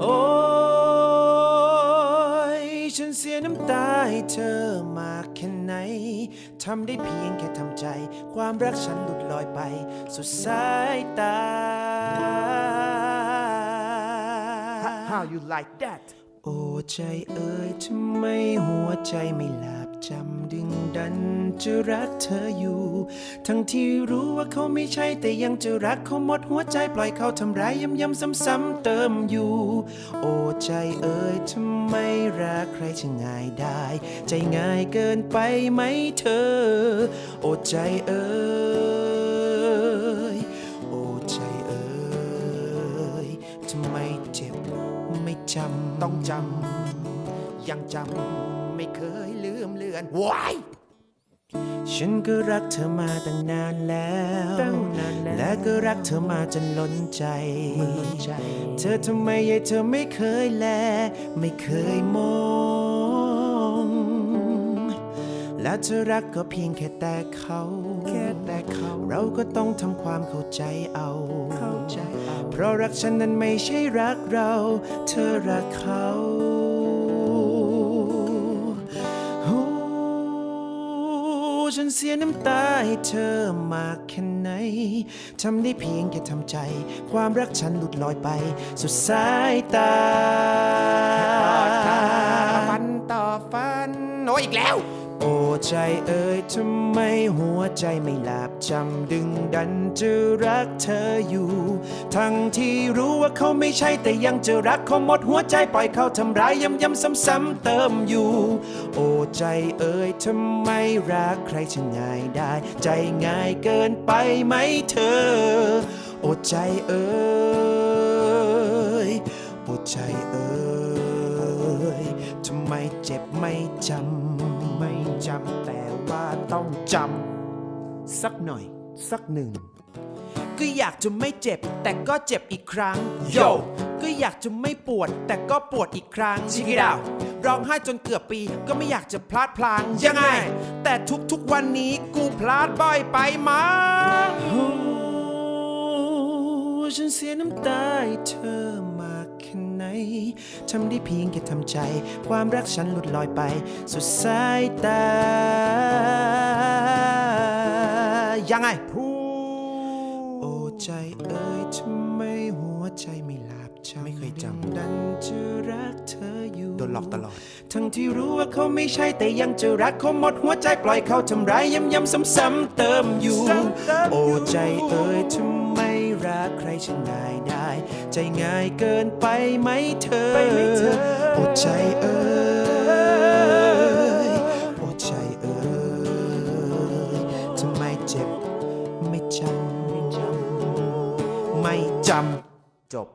โอ้ยฉันเสียน้ำตาให้เธอมากแค่ไหนทำได้เพียงแค่ทำใจ ความรักฉันหลุดลอยไป สุดสายตา How you like that โอ้ใจเอ่ยทำไมหัวใจไม่หลับจำดึงดันจะรักเธออยู่ ทั้งที่รู้ว่าเขาไม่ใช่แต่ยังจะรักเขาหมดหัวใจปล่อยเขาทำร้ายย้ำๆซ้ำๆเติมอยู่ โอ้ใจเอ่ยทำไมรักใครจะง่ายได้ ใจง่ายเกินไปไหมเธอ โอ้ใจเอ่ย ต้องจำ ยังจำ ไม่เคยลืมเลือน ว้าย ฉันก็รักเธอมาตั้งนานแล้วตั้งนานแล้วและก็รักเธอมาจนล้นใจมันล้นใจเธอทำไมยายเธอไม่เคยแล ไม่เคยมอง และเธอรักก็เพียงแค่แต่เขาแค่แต่ เขาเราก็ต้องทำความเข้าใจเอาเข้าใจเอาเพราะรักฉันนั้นไม่ใช่รักเรา เธอรักเขาโอ้ฉันเสียน้ำตาให้เธอมากแค่ไหน ทำได้เพียงแค่ทำใจ ความรักฉันหลุดลอยไป สุดสายตาฟันต่อฟันโอ้ยอีกแล้ว โอ้ใจเอ่ยทำไมหัวใจไม่หลับจำดึงดันจะรักเธออยู่ ทั้งที่รู้ว่าเขาไม่ใช่แต่ยังจะรักเขาหมดหัวใจปล่อยเขาทำร้ายย้ำๆซ้ำๆเติมอยู่ โอ้ใจเอ่ยทำไมรักใครจะง่ายได้ ใจง่ายเกินไปไหมเธอ โอ้ใจเอ่ย ต่ว่าต้องจำสักหน่อย สักหนึ่ง ก็อยากจะไม่เจ็บ แต่ก็เจ็บอีกครั้งโยก็อยากจะไม่ปวด แต่ก็ปวดอีกครั้งชิกิดาวร้องไห้จนเกือบปีก็ไม่อยากจะพลาดพลางยังไง แต่ทุกๆวันนี้กูพลาดบ่อยไปมั้งฉันเสียน้ำตาให้เธอมา ค่ไหนทำได้เพียงแค่ทำใจ ความรักฉันหลุดลอยไป สุดสายตา ยังไงำผู้โอ้ใจเอ่ยทำไมหัวใจไม่หลับจำไม่เคยจำดันจะรักเธออยู่โดนหลอกตลอด ทั้งที่รู้ว่าเขาไม่ใช่แต่ยังจะรักเขาหมดหัวใจปล่อยเขาทำร้ายย้ำๆซ้ำๆเติมอยู่ซ้ำเติมอยู่โอ้ใจเอ่ยทำไมรั กใครฉันง่ายได้ ใจง่ายเกินไปไหมเธอไปไหมเธอโอ้ใจเอ่ยโอ้ใจเอ่ยทำไมเจ็บไม่จำไม่จำไม่จำจบ